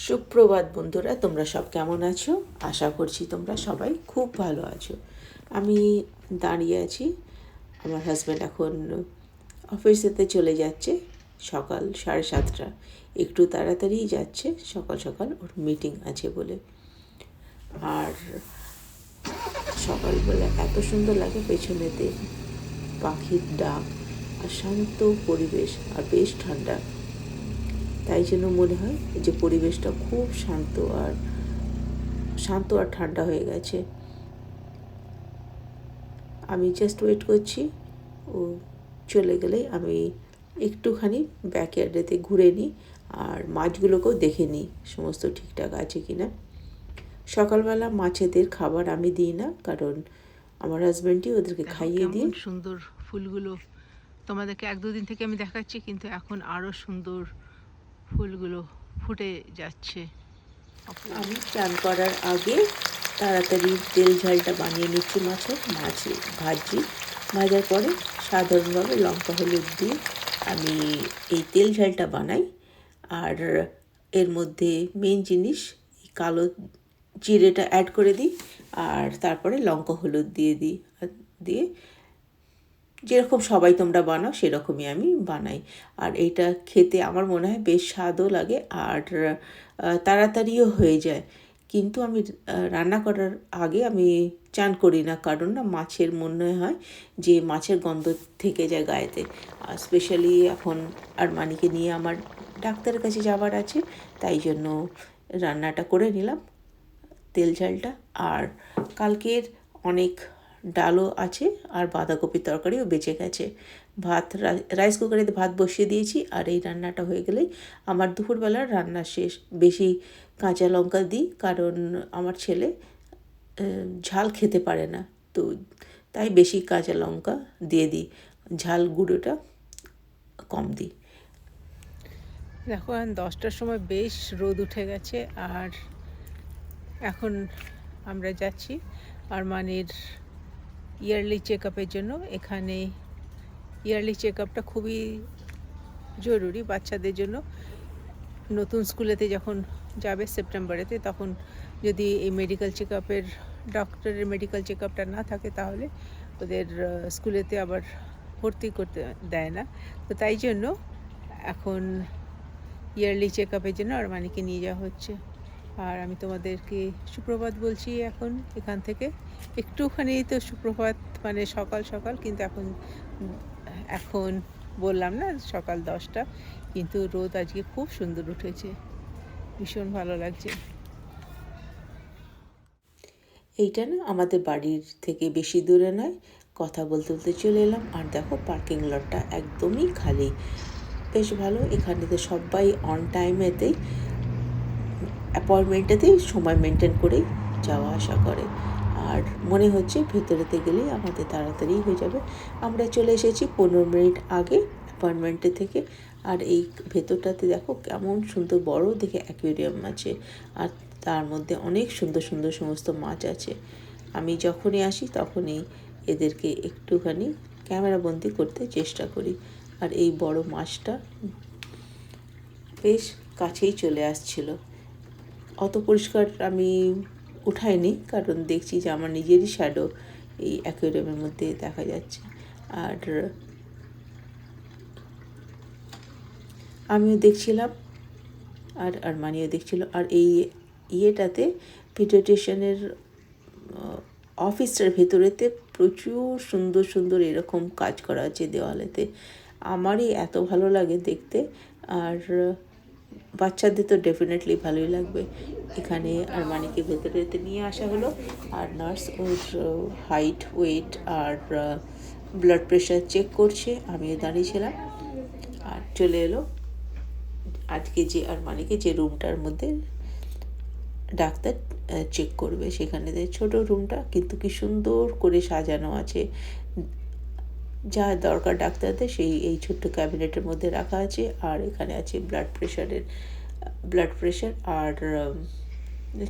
সুপ্রভাত বন্ধুরা, তোমরা সব কেমন আছো? আশা করছি তোমরা সবাই খুব ভালো আছো। আমি দাঁড়িয়ে আছি, আমার হাজব্যান্ড এখন অফিসেতে চলে যাচ্ছে, সকাল সাড়ে সাতটা। একটু তাড়াতাড়িই যাচ্ছে, সকাল সকাল ওর মিটিং আছে বলে। আর সকালবেলা এত সুন্দর লাগে পেছনেতে, পাখির ডাক, আর শান্ত পরিবেশ, আর বেশ ঠান্ডা। তাই জন্য মনে হয় যে পরিবেশটা খুব শান্ত আর শান্ত আর ঠান্ডা হয়ে গেছে। আমি জাস্ট ওয়েট করছি ও চলে গেলে আমি একটুখানি ব্যাকয়ার্ডেতে ঘুরে নিই আর মাছগুলোকেও দেখে নিই সমস্ত ঠিকঠাক আছে কি না সকালবেলা মাছেদের খাবার আমি দিই না কারণ আমার হাজব্যান্ডই ওদেরকে খাইয়ে কেমন সুন্দর ফুলগুলো তোমাদেরকে এক দুদিন থেকে আমি দেখাচ্ছি কিন্তু এখন আরও সুন্দর ফুলগুলো ফুটে যাচ্ছে। আমি চান করার আগে তাড়াতাড়ি তেল ঝালটা বানিয়ে নিচ্ছি মাছের। মাছ ভাজি, ভাজার পরে সাধারণভাবে লঙ্কা, হলুদ দিয়ে আমি এই তেল ঝালটা বানাই। আর এর মধ্যে মেন জিনিস কালো জিরেটা অ্যাড করে দিই। আর তারপরে লঙ্কা, হলুদ দিয়ে দিই। দিয়ে যেরকম সবাই তোমরা বানাও, সেরকমই আমি বানাই। আর এইটা খেতে আমার মনে হয় বেশ স্বাদও লাগে আর তাড়াতাড়িও হয়ে যায়। কিন্তু আমি রান্না করার আগে আমি চান করি না, কারণ না মাছের মনে হয় যে মাছের গন্ধ থেকে যায় গায়েতে। আর স্পেশালি এখন আর মানিকে নিয়ে আমার ডাক্তারের কাছে যাওয়ার আছে, তাই জন্য রান্নাটা করে নিলাম তেল ঝালটা। আর কালকের অনেক ডালও আছে আর বাঁধাকপির তরকারিও বেঁচে গেছে। ভাত রাইস কুকারে ভাত বসিয়ে দিয়েছি আর এই রান্নাটা হয়ে গেলেই আমার দুপুরবেলার রান্না শেষ। বেশি কাঁচা লঙ্কা দিই কারণ আমার ছেলে ঝাল খেতে পারে না। তো তাই বেশি কাঁচা লঙ্কা দিয়ে দিই। ঝাল গুঁড়োটা কম দিই। দেখো, এখন দশটার সময় বেশ রোদ উঠে গেছে আর এখন আমরা যাচ্ছি আরমানির ইয়ারলি চেক জন্য। এখানে ইয়ারলি চেক খুবই জরুরি বাচ্চাদের জন্য। নতুন স্কুলেতে যখন যাবে সেপ্টেম্বরেতে তখন যদি এই মেডিকেল চেক আপের ডক্টরের মেডিকেল চেক আপটা না থাকে তাহলে ওদের স্কুলেতে আবার ভর্তি করতে দেয় না। তো তাই জন্য এখন ইয়ারলি চেক আপের জন্য আরমানিকে নিয়ে যাওয়া হচ্ছে। আর আমি তোমাদেরকে সুপ্রভাত বলছি এখন এখান থেকে। একটুখানি তো সুপ্রভাত মানে সকাল সকাল, কিন্তু এখন এখন বললাম না সকাল দশটা, কিন্তু রোদ আজকে খুব সুন্দর উঠেছে। ভীষণ ভালো লাগছে। এইটা না আমাদের বাড়ির থেকে বেশি দূরে নয়, কথা বলতে বলতে চলে এলাম। আর দেখো পার্কিং লটটা একদমই খালি। বেশ ভালো এখানেতে সবাই অন টাইমেতেই অ্যাপয়েন্টমেন্টেতেই সময় মেনটেন করেই যাওয়া আসা করে। আর মনে হচ্ছে ভেতরেতে গেলেই আমাদের তাড়াতাড়ি হয়ে যাবে। আমরা চলে এসেছি পনেরো মিনিট আগে অ্যাপয়েন্টমেন্টে থেকে। আর এই ভেতরটাতে দেখো কেমন সুন্দর বড় দেখে অ্যাকুয়ারিয়াম আছে। আর তার মধ্যে অনেক সুন্দর সুন্দর সমস্ত মাছ আছে। আমি যখনই আসি তখনই এদেরকে একটুখানি ক্যামেরাবন্দি করতে চেষ্টা করি। আর এই বড় মাছটা বেশ কাছেই চলে আসছিল। অত পরিষ্কার আমি উঠাইনি, কারণ দেখছি যে আমার নিজেরই শ্যাডো এই অ্যাকোয়ারিয়ামের মধ্যে দেখা যাচ্ছে। আর আমিও দেখছিলাম, আর আর মানিও দেখছিল। আর এই ইয়েটাতে পিডিয়াট্রিশিয়ানের অফিসটার ভেতরেতে প্রচুর সুন্দর সুন্দর এরকম কাজ করা আছে দেওয়ালেতে। আমারই এত ভালো লাগে দেখতে। আর বাচ্চাদের তো ডেফিনেটলি ভালোই লাগবে। এখানে আর মানিকে ভেতরেতে নিয়ে আসা হলো। আর নার্স ওর হাইট ওয়েট আর ব্লাড প্রেশার চেক করছে। আমিও দাঁড়িয়েছিলাম আর চলে এলো। আজকে যে আর মানিকে যে রুমটার মধ্যে ডাক্তার চেক করবে, সেখানে ছোট রুমটা কিন্তু কি সুন্দর করে সাজানো আছে। যা দরকার ডাক্তারদের, সেই এই ছোট্ট ক্যাবিনেটের মধ্যে রাখা আছে। আর এখানে আছে ব্লাড প্রেশারের ব্লাড প্রেশার আর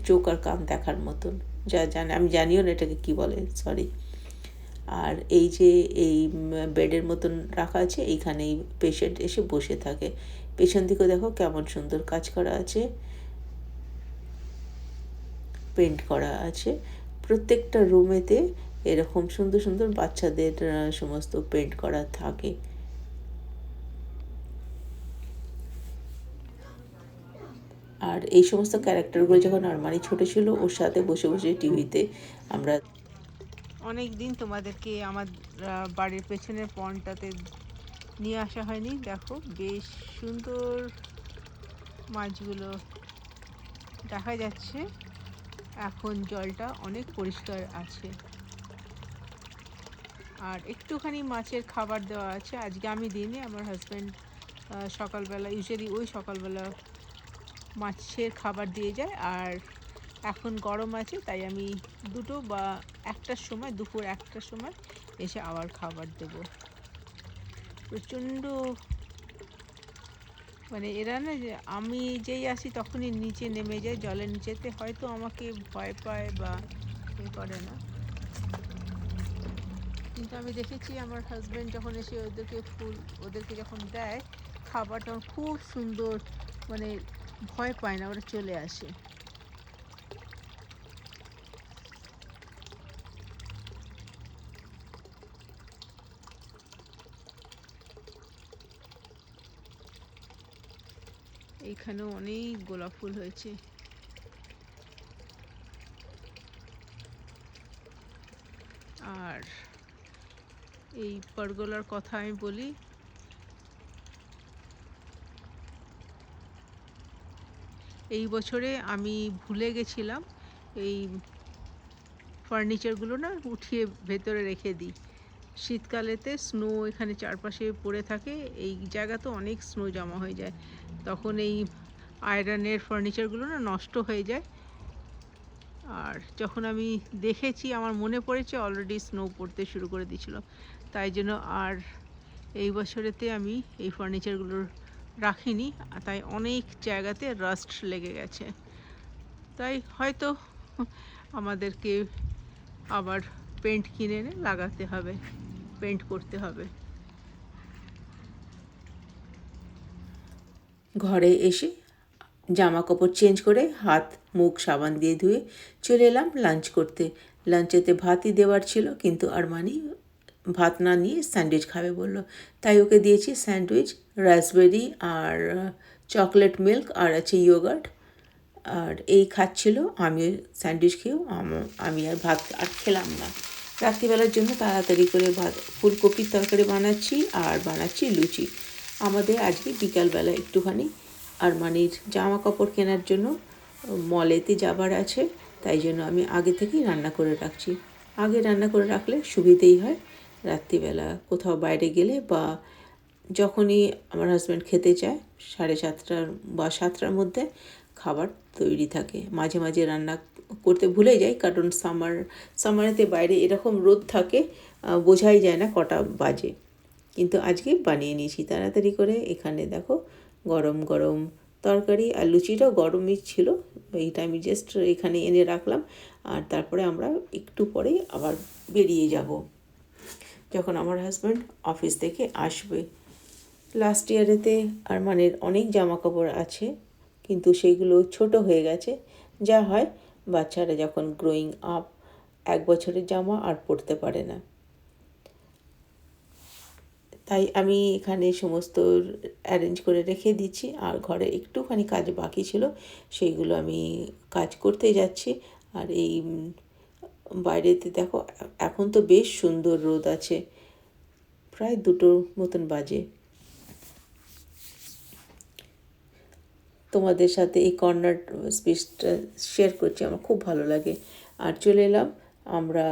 চোখ আর কান দেখার মতন। যা জানে, আমি জানিও না এটাকে কী বলে সরি আর এই যে এই বেডের মতন রাখা আছে, এইখানেই পেশেন্ট এসে বসে থাকে। পেছন দিকেও দেখো কেমন সুন্দর কাজ করা আছে। পেন্ট করা আছে। প্রত্যেকটা রুমেতে এরকম সুন্দর সুন্দর বাচ্চাদের সমস্ত পেন্ট করা থাকে। আর এই সমস্ত ক্যারেক্টারগুলো যখন আরমানি ছোট ছিল, ওর সাথে বসে বসে টিভিতে আমরা অনেক দিন তোমাদেরকে আমার বাড়ির পেছনের পন্ডটাতে নিয়ে আসা হয়নি। দেখো, বেশ সুন্দর মাছগুলো দেখা যাচ্ছে। এখন জলটা অনেক পরিষ্কার আছে। আর একটুখানি মাছের খাবার দেওয়া আছে। আজকে আমি দিইনি, আমার হাজব্যান্ড সকালবেলা ইউজুয়ালি ওই সকালবেলা মাছের খাবার দিয়ে যায়। আর এখন গরম আছে, তাই আমি দুটো বা একটার সময়, দুপুর একটার সময় এসে আবার খাবার দেব। প্রচণ্ড মানে এরা না যে, আমি যেই আসি তখনই নিচে নেমে যায়, জলের নিচেতে। হয়তো আমাকে ভয় পায় বা করে না। কিন্তু আমি দেখেছি আমার হাজব্যান্ড যখন এসে ওদেরকে ফুল, ওদেরকে যখন দেয় খাবার তখন খুব সুন্দর মানে ভয় পায় না, ওরা চলে আসে। এইখানেও অনেক গোলাপ ফুল হয়েছে আর এই পারগোলার কথা আমি বলি। এই বছরে আমি ভুলে গেছিলাম, এই ফার্নিচারগুলো না উঠিয়ে ভেতরে রেখে দিই। শীতকালেতে স্নো এখানে চারপাশে পড়ে থাকে, এই জায়গাতে অনেক স্নো জমা হয়ে যায়। তখন এই আয়রনের ফার্নিচারগুলো না নষ্ট হয়ে যায়। আর যখন আমি দেখেছি, আমার মনে পড়েছে অলরেডি স্নো পড়তে শুরু করে দিয়েছিল। তাই জন্য আর এই বছরেতে আমি এই ফার্নিচারগুলো রাখিনি তাই অনেক জায়গাতে রাস্ট লেগে গেছে। তাই হয়তো আমাদেরকে আবার পেন্ট কিনে এনে লাগাতে হবে পেন্ট করতে হবে। ঘরে এসে জামা কাপড় চেঞ্জ করে হাত, মুখ সাবান দিয়ে ধুয়ে চলে এলাম লাঞ্চ করতে। লাঞ্চেতে ভাতই দেওয়ার ছিল, কিন্তু আরমানি ভাত না নিয়ে স্যান্ডউইচ খাবে বলল। তাই ওকে দিয়েছি স্যান্ডউইচ রাসবেরি আর চকলেট মিল্ক আর আছে ইয়োগার্ট আর এই খাচ্ছিল আমি স্যান্ডউইচ খেয়েও আমি আর ভাত আর খেলাম না। রাত্রিবেলার জন্য তাড়াতাড়ি করে ভাত, ফুলকপির তরকারি বানাচ্ছি আর বানাচ্ছি লুচি। আমাদের আজকে বিকালবেলা একটুখানি আরমানির জামা কাপড় কেনার জন্য মলেতে যাবার আছে, তাই জন্য আমি আগে থেকেই রান্না করে রাখছি। আগে রান্না করে রাখলে সুবিধেই হয়। রাত্রিবেলা কোথাও বাইরে গেলে বা যখনই আমার হাজব্যান্ড খেতে চায়, সাড়ে সাতটার বা সাতটার মধ্যে খাবার তৈরি থাকে। মাঝে মাঝে রান্না করতে ভুলে যাই, কারণ সামার সামারেতে বাইরে এরকম রোদ থাকে বোঝাই যায় না কটা বাজে। কিন্তু আজকে বানিয়ে নিয়েছি। তাড়াতাড়ি করে এখানে দেখো গরম গরম তরকারি আর লুচিটাও গরমই ছিল। এইটা আমি জাস্ট এখানে এনে রাখলাম। আর তারপরে আমরা একটু পরে আবার বেরিয়ে যাব। যখন আমার হাজব্যান্ড অফিস থেকে আসবে। লাস্ট ইয়ারেতে আরমানের অনেক জামা কাপড় আছে, কিন্তু সেগুলো ছোট হয়ে গেছে। যা হয় বাচ্চারা যখন গ্রোয়িং আপ এক বছরের জামা আর পরতে পারে না। তাই আমি এখানে সমস্ত অ্যারেঞ্জ করে রেখে দিচ্ছি। আর ঘরে একটুখানি কাজ বাকি ছিল, সেইগুলো আমি কাজ করতে যাচ্ছি। আর এই বাইরেতে দেখো, এখন তো বেশ সুন্দর রোদ আছে, প্রায় দুটো মতন বাজে। তোমাদের সাথে এই কর্নার স্পেসটা শেয়ার করছি, আমার খুব ভালো লাগে। আর চলে এলাম, আমরা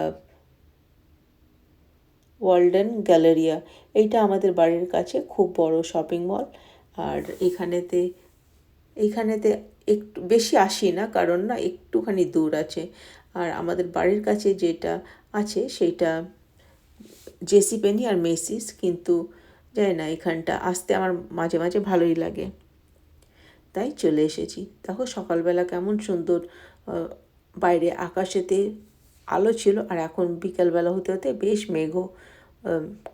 ওয়ার্ল্ডেন গ্যালারিয়া এইটা আমাদের বাড়ির কাছে খুব বড় শপিং মল আর এখানেতে এখানেতে একটু, বেশি আসি না, কারণ না একটুখানি দূর আছে। আর আমাদের বাড়ির কাছে যেটা আছে সেইটা জেসি পেনি আর মেসিস কিন্তু জানি না, এখানটা আসতে আমার মাঝে মাঝে ভালোই লাগে। তাই চলে এসেছি। দেখো সকালবেলা কেমন সুন্দর বাইরে আকাশেতে আলো ছিল, আর এখন বিকালবেলা হতে হতে বেশ মেঘও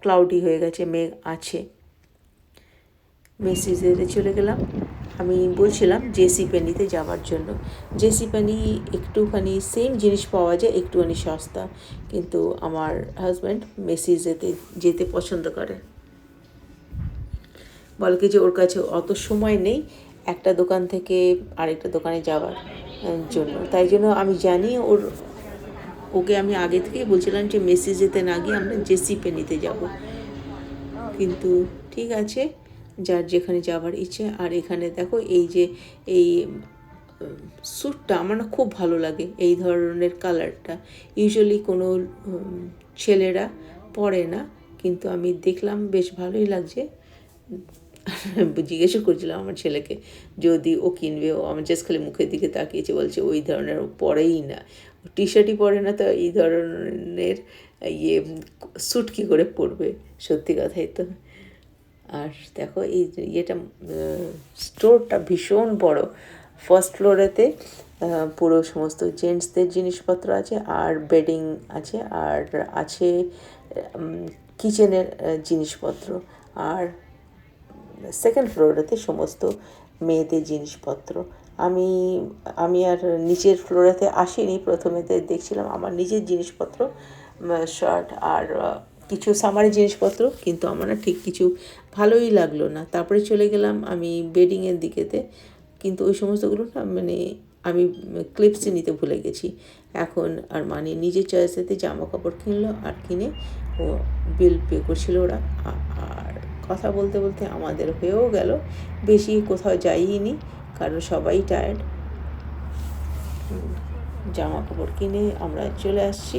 ক্লাউডি হয়ে গেছে, মেঘ আছে। মেসিজেতে চলে গেলাম। আমি বলছিলাম জেসি পেনিতে যাওয়ার জন্য। জেসি পেনি একটুখানি সেম জিনিস পাওয়া যায়, একটুখানি সস্তা। কিন্তু আমার হাজব্যান্ড মেসি যেতে পছন্দ করে। বলে কি যে ওর কাছে অত সময় নেই একটা দোকান থেকে আরেকটা দোকানে যাওয়ার জন্য। তাই জন্য আমি জানি ওর ওকে আমি আগে থেকেই বলছিলাম যে মেসি যেতে না গিয়ে আমরা জেসি নিতে যাব। কিন্তু ঠিক আছে, যার যেখানে যাওয়ার ইচ্ছে। আর এখানে দেখো এই যে, এই, স্যুটটা আমার না খুব ভালো লাগে এই ধরনের কালারটা। ইউজুয়ালি কোনো ছেলেরা পরে না, কিন্তু আমি দেখলাম বেশ ভালোই লাগছে। জিজ্ঞেসও করছিলাম আমার ছেলেকে, যদি ও কিনবে, ও আমার জাস্ট খালি মুখের দিকে তাকিয়েছে, বলছে ওই ধরনের ও পরেই না। টি শার্টই পরে না, তো এই ধরনের ইয়ে স্যুট কী করে পরবে? সত্যি কথাই তো। আর দেখো এই ইয়েটা স্টোরটা ভীষণ বড়। ফার্স্ট ফ্লোরেতে পুরো সমস্ত জেন্টসদের জিনিসপত্র আছে, আর বেডিং আছে, আর আছে কিচেনের জিনিসপত্র। আর সেকেন্ড ফ্লোরেতে সমস্ত মেয়েদের জিনিসপত্র। আমি আমি আর নিচের ফ্লোরেতে আসিনি। প্রথমেতে দেখছিলাম আমার নিজের জিনিসপত্র শার্ট আর কিছু সামারি জিনিসপত্র, কিন্তু আমার না ঠিক কিছু ভালোই লাগল না। তারপরে চলে গেলাম আমি বেডিংয়ের দিকেতে কিন্তু ওই সমস্তগুলো না মানে আমি ক্লিপসে নিতে ভুলে গেছি। এখন আর মানে নিজের চয়েসেতে জামা কাপড় কিনলো আর কিনে ও বিল পে করছিল ওরা। আর কথা বলতে বলতে আমাদের হয়েও গেল। বেশি কোথাও যাইনি, কারণ সবাই টায়ার্ড জামা কাপড় কিনে আমরা চলে আসছি।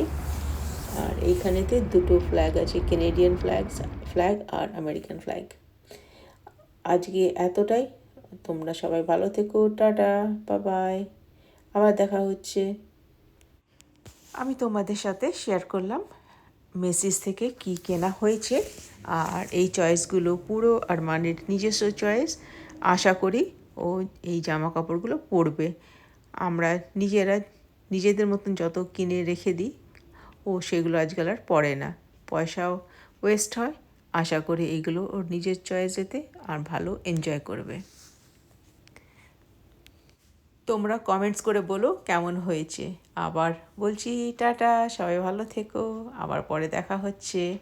আর এইখানেতে দুটো ফ্ল্যাগ আছে কেনেডিয়ান ফ্ল্যাগ ফ্ল্যাগ আর আমেরিকান ফ্ল্যাগ আজকে এতটাই। তোমরা সবাই ভালো থেকো। টাটা বাবাই আবার দেখা হচ্ছে। আমি তোমাদের সাথে শেয়ার করলাম মেসিস থেকে কি কেনা হয়েছে। আর এই চয়েসগুলো পুরো আর মানের নিজস্ব চয়েস। আশা করি ও এই জামা কাপড়গুলো পরবে। আমরা নিজেরা, নিজেদের মতন যত কিনে রেখে দিই, ও সেগুলো আজকাল আর পরে না। পয়সাও ওয়েস্ট হয়। আশা করি এইগুলো ওর নিজের চয়েসেতে আর ভালো এনজয় করবে। তোমরা কমেন্টস করে বলো কেমন হয়েছে। আবার বলছি, টাটা, সবাই ভালো থেকো। আবার পরে দেখা হচ্ছে।